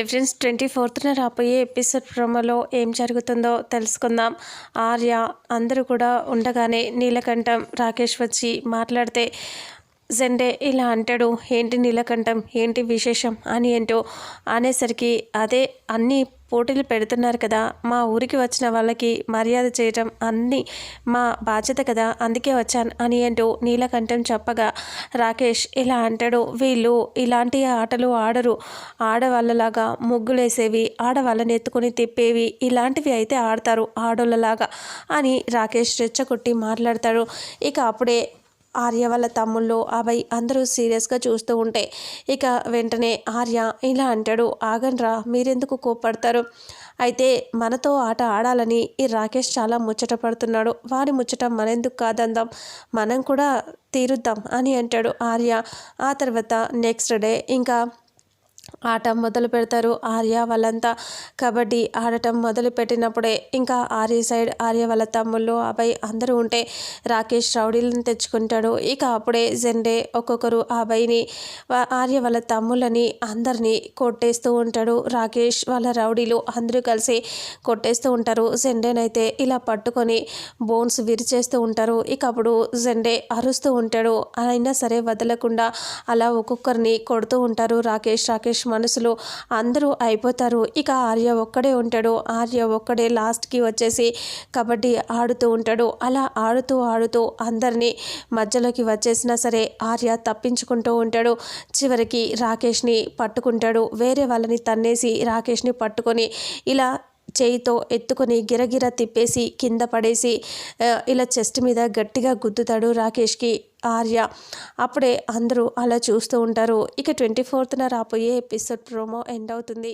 Friends twenty ఫోర్త్న రాబోయే episode ప్రోమోలో ఏం జరుగుతుందో తెలుసుకుందాం. ఆర్య అందరూ కూడా ఉండగానే నీలకంఠం రాకేష్ వచ్చి మాట్లాడితే జెండే ఇలా అంటాడు ఏంటి నీలకంఠం? ఏంటి విశేషం? అని ఏంటో అనేసరికి అదే అన్నీ పోటీలు పెడుతున్నారు కదా మా ఊరికి వచ్చిన వాళ్ళకి మర్యాద చేయటం అన్నీ మా బాధ్యత కదా అందుకే వచ్చాను అని అంటూ నీలకంఠం చెప్పగా రాకేష్ ఇలా అంటాడు. వీళ్ళు ఇలాంటి ఆటలు ఆడరు. ఆడవాళ్ళలాగా ముగ్గులేసేవి ఆడవాళ్ళని ఎత్తుకొని తిప్పేవి ఇలాంటివి అయితే ఆడతారు ఆడోళ్ళలాగా అని రాకేష్ రెచ్చగొట్టి మాట్లాడతాడు. ఇక అప్పుడే ఆర్య వాళ్ళ తమ్ముళ్ళు అభయ్ అందరూ సీరియస్గా చూస్తూ ఉంటే ఇక వెంటనే ఆర్య ఇలా అంటాడు ఆగన్రా మీరెందుకు కోప్పడతారు? అయితే మనతో ఆట ఆడాలని ఈ రాకేష్ చాలా ముచ్చట పడుతున్నాడు. వారి ముచ్చట మనెందుకు కాదందాం? మనం కూడా తీరుద్దాం అని అంటాడు ఆర్య. ఆ తర్వాత నెక్స్ట్ డే ఇంకా ఆట మొదలు పెడతారు. ఆర్య వాళ్ళంతా కబడ్డీ ఆడటం మొదలు పెట్టినప్పుడే ఇంకా ఆర్య సైడ్ ఆర్య వాళ్ళ తమ్ముళ్ళు అబ్బాయి అందరూ ఉంటే రాకేష్ రౌడీలను తెచ్చుకుంటాడు. ఇక అప్పుడే జెండే ఒక్కొక్కరు అబ్బాయిని ఆర్య వాళ్ళ తమ్ముళ్ళని అందరినీ కొట్టేస్తూ ఉంటాడు. రాకేష్ వాళ్ళ రౌడీలు అందరూ కలిసి కొట్టేస్తూ ఉంటారు. జెండేనైతే ఇలా పట్టుకొని బోన్స్ విరిచేస్తూ ఉంటారు. ఇక అప్పుడు జెండే అరుస్తూ ఉంటాడు. అయినా సరే వదలకుండా అలా ఒక్కొక్కరిని కొడుతూ ఉంటారు రాకేష్. రాకేష్ మనసులో అందరూ అయిపోతారు. ఇక ఆర్య ఒక్కడే ఉంటాడు. ఆర్య ఒక్కడే లాస్ట్కి వచ్చేసి కబడ్డీ ఆడుతూ ఉంటాడు. అలా ఆడుతూ ఆడుతూ అందరినీ మధ్యలోకి వచ్చేసినా సరే ఆర్య తప్పించుకుంటూ ఉంటాడు. చివరికి రాకేష్ని పట్టుకుంటాడు. వేరే వాళ్ళని తన్నేసి రాకేష్ని పట్టుకొని ఇలా చేయితో ఎత్తుకొని గిరగిర తిప్పేసి కింద పడేసి ఇలా చెస్ట్ మీద గట్టిగా గుద్దుతాడు రాకేష్కి ఆర్య. అప్పుడే అందరూ అలా చూస్తూ ఉంటారు. ఇక ట్వంటీ ఫోర్త్న రాబోయే ఎపిసోడ్ ప్రోమో ఎండ్ అవుతుంది.